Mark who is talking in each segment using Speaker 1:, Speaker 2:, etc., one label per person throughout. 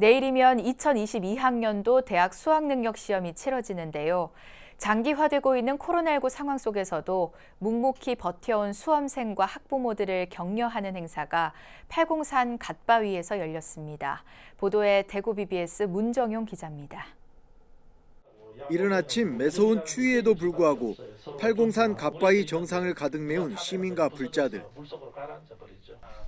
Speaker 1: 내일이면 2022학년도 대학 수학능력 시험이 치러지는데요. 장기화되고 있는 코로나19 상황 속에서도 묵묵히 버텨온 수험생과 학부모들을 격려하는 행사가 팔공산 갓바위에서 열렸습니다. 보도에 대구 BBS 문정용 기자입니다.
Speaker 2: 이른 아침 매서운 추위에도 불구하고 팔공산 갓바위 정상을 가득 메운 시민과 불자들.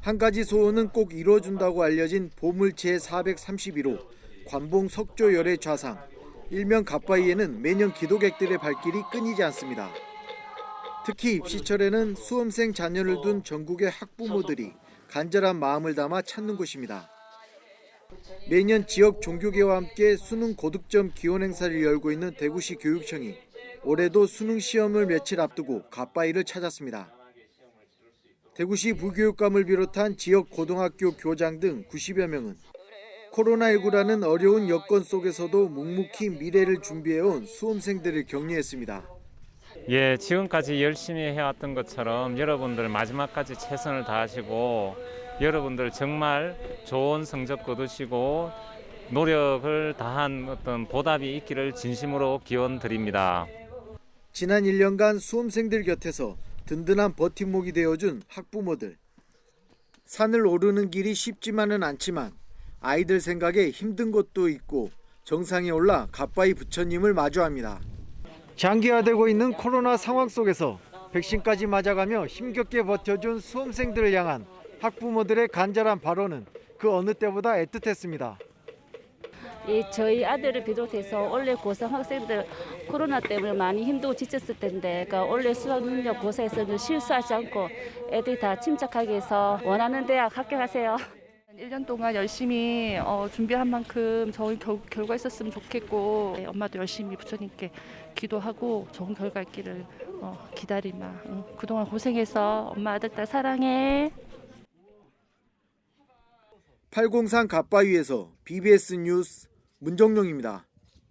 Speaker 2: 한 가지 소원은 꼭 이루어준다고 알려진 보물 제431호 관봉 석조열의 좌상. 일명 갓바위에는 매년 기도객들의 발길이 끊이지 않습니다. 특히 입시철에는 수험생 자녀를 둔 전국의 학부모들이 간절한 마음을 담아 찾는 곳입니다. 매년 지역 종교계와 함께 수능 고득점 기원 행사를 열고 있는 대구시 교육청이 올해도 수능 시험을 며칠 앞두고 갓바위를 찾았습니다. 대구시 부교육감을 비롯한 지역 고등학교 교장 등 90여 명은 코로나19라는 어려운 여건 속에서도 묵묵히 미래를 준비해온 수험생들을 격려했습니다.
Speaker 3: 예, 지금까지 열심히 해왔던 것처럼 여러분들 마지막까지 최선을 다하시고 여러분들 정말 좋은 성적 거두시고 노력을 다한 어떤 보답이 있기를 진심으로 기원 드립니다.
Speaker 2: 지난 1년간 수험생들 곁에서 든든한 버팀목이 되어준 학부모들. 산을 오르는 길이 쉽지만은 않지만 아이들 생각에 힘든 것도 있고 정상에 올라 갓바위 부처님을 마주합니다. 장기화되고 있는 코로나 상황 속에서 백신까지 맞아가며 힘겹게 버텨준 수험생들을 향한 학부모들의 간절한 발언은 그 어느 때보다 애틋했습니다.
Speaker 4: 이 저희 아들을 비롯해서 원래 고삼 학생들 코로나 때문에 많이 힘들고 지쳤을 텐데 그러니까 원래 수학 능력 고사에서는 실수하지 않고 애들이 다 침착하게 해서 원하는 대학 합격하세요.
Speaker 5: 1년 동안 열심히 어, 준비한 만큼 좋은 결, 결과 있었으면 좋겠고 네, 엄마도 열심히 부처님께 기도하고 좋은 결과 있기를 어, 기다리마. 응. 그동안 고생해서 엄마 아들 딸 사랑해.
Speaker 2: 803 갓바위에서 BBS 뉴스 문정용입니다.